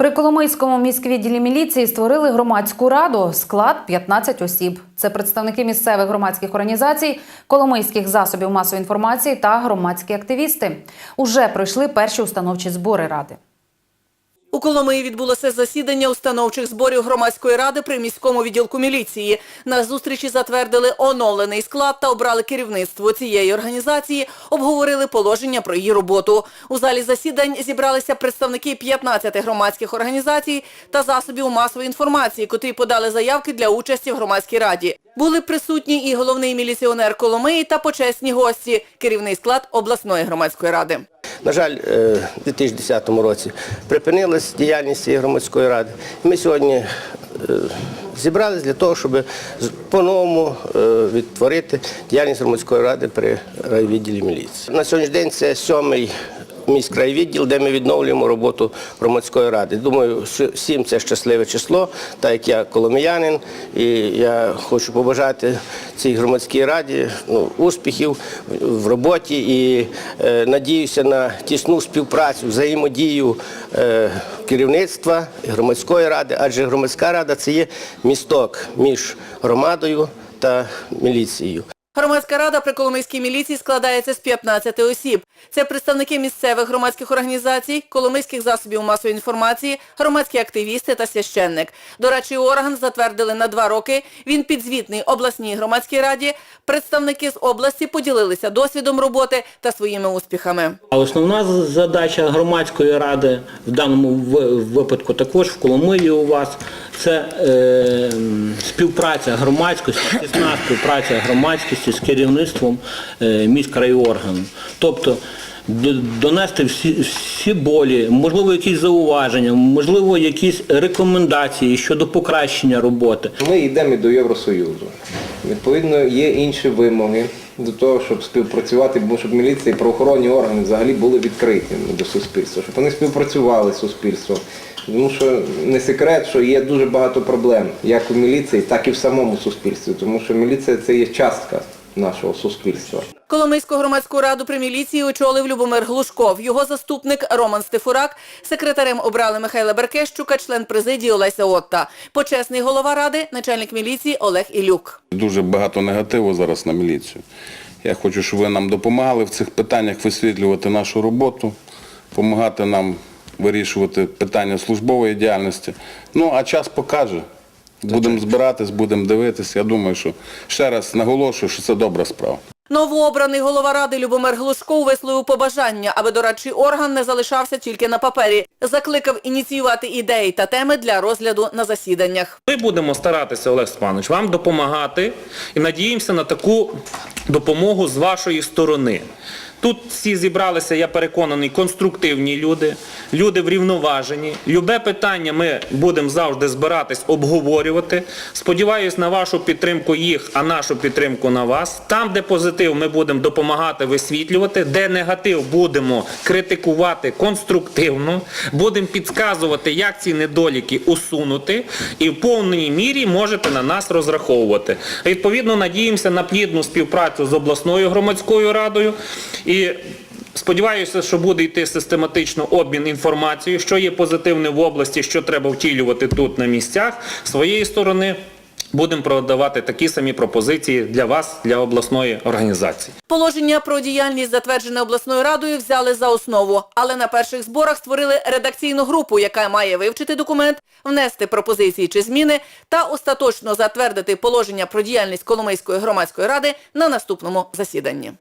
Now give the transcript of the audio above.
При Коломийському міськвідділі міліції створили громадську раду. Склад 15 осіб. Це представники місцевих громадських організацій, коломийських засобів масової інформації та громадські активісти. Уже пройшли перші установчі збори ради. У Коломиї відбулося засідання установчих зборів громадської ради при міському відділку міліції. На зустрічі затвердили оновлений склад та обрали керівництво цієї організації, обговорили положення про її роботу. У залі засідань зібралися представники 15 громадських організацій та засобів масової інформації, котрі подали заявки для участі в громадській раді. Були присутні і головний міліціонер Коломиї та почесні гості, керівний склад обласної громадської ради. На жаль, е, у 2010 році припинилась діяльність громадської ради. Ми сьогодні е, зібрались для того, щоб по-новому е, відтворити діяльність громадської ради при райвідділі міліції. На сьогоднішній день це сьомий міськрайвідділ, де ми відновлюємо роботу громадської ради. Думаю, що сім це щасливе число, так як я коломиянин, і я хочу побажати цій громадській раді ну, успіхів в роботі і е, надіюся на тісну співпрацю, взаємодію е, керівництва громадської ради, адже громадська рада це є місток між громадою та міліцією. Громадська рада при Коломийській міліції складається з 15 осіб. Це представники місцевих громадських організацій, коломийських засобів масової інформації, громадські активісти та священник. Дорадчий орган затвердили на два роки. Він підзвітний обласній громадській раді. Представники з області поділилися досвідом роботи та своїми успіхами. Основна задача громадської ради в даному випадку також в Коломиї у вас це е, співпраця громадськості, тісна співпраця громадськості з керівництвом е, міськрайоргану. Тобто донести всі, всі болі, можливо, якісь зауваження, можливо, якісь рекомендації щодо покращення роботи. Ми йдемо до Євросоюзу. Відповідно, є інші вимоги до того, щоб співпрацювати, бо щоб міліція і правоохоронні органи взагалі були відкриті до суспільства, щоб вони співпрацювали з суспільством. Тому що не секрет, що є дуже багато проблем, як у міліції, так і в самому суспільстві, тому що міліція це є частка нашого суспільства. Коломийську громадську раду при міліції очолив Любомир Глушков. Його заступник Роман Стефурак. Секретарем обрали Михайла Беркещука, член президії Олеся Отта. Почесний голова ради, начальник міліції Олег Ілюк. Дуже багато негативу зараз на міліцію. Я хочу, щоб ви нам допомагали в цих питаннях висвітлювати нашу роботу, допомагати нам вирішувати питання службової діяльності. Ну, а час покаже. Будемо збиратись, будемо дивитись. Я думаю, що ще раз наголошую, що це добра справа. Новообраний голова ради Любомир Глушков висловив побажання, аби дорадчий орган не залишався тільки на папері. Закликав ініціювати ідеї та теми для розгляду на засіданнях. Ми будемо старатися, Олег Степанович, вам допомагати і надіємося на таку допомогу з вашої сторони. Тут всі зібралися, я переконаний, конструктивні люди, люди врівноважені. Любе питання ми будемо завжди збиратись, обговорювати. Сподіваюсь на вашу підтримку їх, а нашу підтримку на вас. Там, де позитив, ми будемо допомагати висвітлювати, де негатив будемо критикувати конструктивно, будемо підказувати, як ці недоліки усунути, і в повній мірі можете на нас розраховувати. Відповідно, надіємося на плідну співпрацю з обласною громадською радою. І сподіваюся, що буде йти систематично обмін інформацією, що є позитивне в області, що треба втілювати тут на місцях. З своєї сторони будемо продавати такі самі пропозиції для вас, для обласної організації. Положення про діяльність, затверджене обласною радою, взяли за основу, але на перших зборах створили редакційну групу, яка має вивчити документ, внести пропозиції чи зміни та остаточно затвердити положення про діяльність Коломийської громадської ради на наступному засіданні.